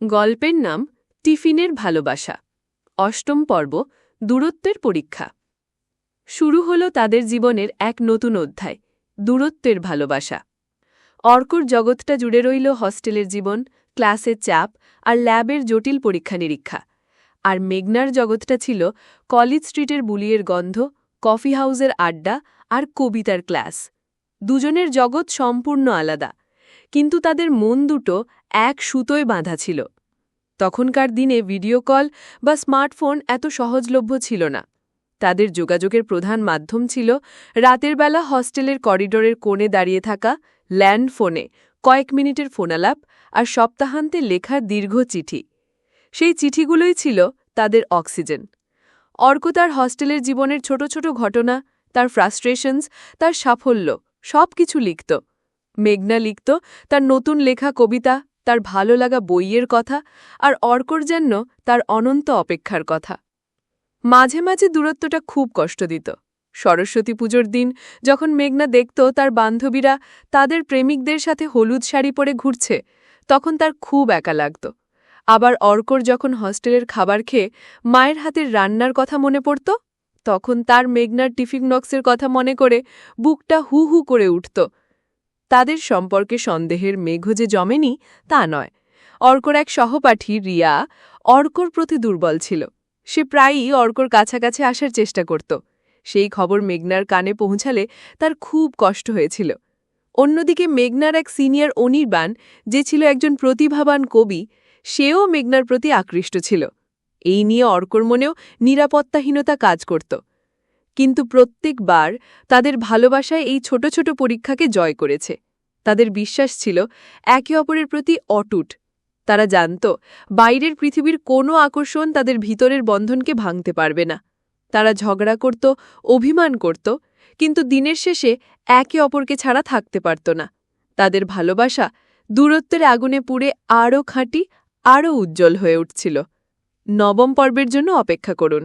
গল্পের নাম টিফিনের ভালোবাসা, অষ্টম পর্ব, দূরত্বের পরীক্ষা। শুরু হলো তাদের জীবনের এক নতুন অধ্যায়, দূরত্বের ভালোবাসা। অর্কর জগৎটা জুড়ে রইল হস্টেলের জীবন, ক্লাসের চাপ আর ল্যাবের জটিল পরীক্ষা নিরীক্ষা। আর মেঘনার জগৎটা ছিল কলেজ স্ট্রিটের বুলিয়ের গন্ধ, কফি হাউসের আড্ডা আর কবিতার ক্লাস। দুজনের জগৎ সম্পূর্ণ আলাদা। কিন্তু তাদের মন দুটো এক সুতোয় বাঁধা ছিল। তখনকার দিনে ভিডিও কল বা স্মার্টফোন এত সহজলভ্য ছিল না। তাদের যোগাযোগের প্রধান মাধ্যম ছিল রাতের বেলা হস্টেলের করিডোরের কোণে দাঁড়িয়ে থাকা ল্যান্ড ফোনে কয়েক মিনিটের ফোনালাপ আর সপ্তাহান্তে লেখা দীর্ঘ চিঠি। সেই চিঠিগুলোই ছিল তাদের অক্সিজেন। অর্ক তার হস্টেলের জীবনের ছোট ছোট ঘটনা, তার ফ্রাস্ট্রেশনস, তার সাফল্য সব কিছু লিখত। মেঘনা লিখত, তার নতুন লেখা কবিতা, তার ভালো লাগা বইয়ের কথা, আর অর্কর যেন তার অনন্ত অপেক্ষার কথা। মাঝে মাঝে দূরত্বটা খুব কষ্ট দিত। সরস্বতী পুজোর দিন যখন মেঘনা দেখত তার বান্ধবীরা তাদের প্রেমিকদের সাথে হলুদ শাড়ি পরে ঘুরছে, তখন তার খুব একা লাগত। আবার অর্কর যখন হস্টেলের খাবার খেয়ে মায়ের হাতের রান্নার কথা মনে পড়ত, তখন তার মেঘনার টিফিন বক্সের কথা মনে করে বুকটা হু হু করে উঠত। তাদের সম্পর্কে সন্দেহের মেঘ যে জমেনি, তা নয়। অর্কর এক সহপাঠী রিয়া অর্কর প্রতি দুর্বল ছিল। সে প্রায়ই অর্কর কাছাকাছি আসার চেষ্টা করত। সেই খবর মেঘনার কানে পৌঁছালে তার খুব কষ্ট হয়েছিল। অন্যদিকে মেঘনার এক সিনিয়র অনির্বাণ, যে ছিল একজন প্রতিভাবান কবি, সেও মেঘনার প্রতি আকৃষ্ট ছিল। এই নিয়ে অর্কর মনেও নিরাপত্তাহীনতা কাজ করত। কিন্তু প্রত্যেকবার তাদের ভালোবাসায় এই ছোট ছোট পরীক্ষাকে জয় করেছে। তাদের বিশ্বাস ছিল একে অপরের প্রতি অটুট। তারা জানত বাইরের পৃথিবীর কোনো আকর্ষণ তাদের ভিতরের বন্ধনকে ভাঙতে পারবে না। তারা ঝগড়া করত, অভিমান করত, কিন্তু দিনের শেষে একে অপরকে ছাড়া থাকতে পারত না। তাদের ভালোবাসা দূরত্বের আগুনে পুড়ে আরও খাঁটি, আরও উজ্জ্বল হয়ে উঠছিল। নবম পর্বের জন্য অপেক্ষা করুন।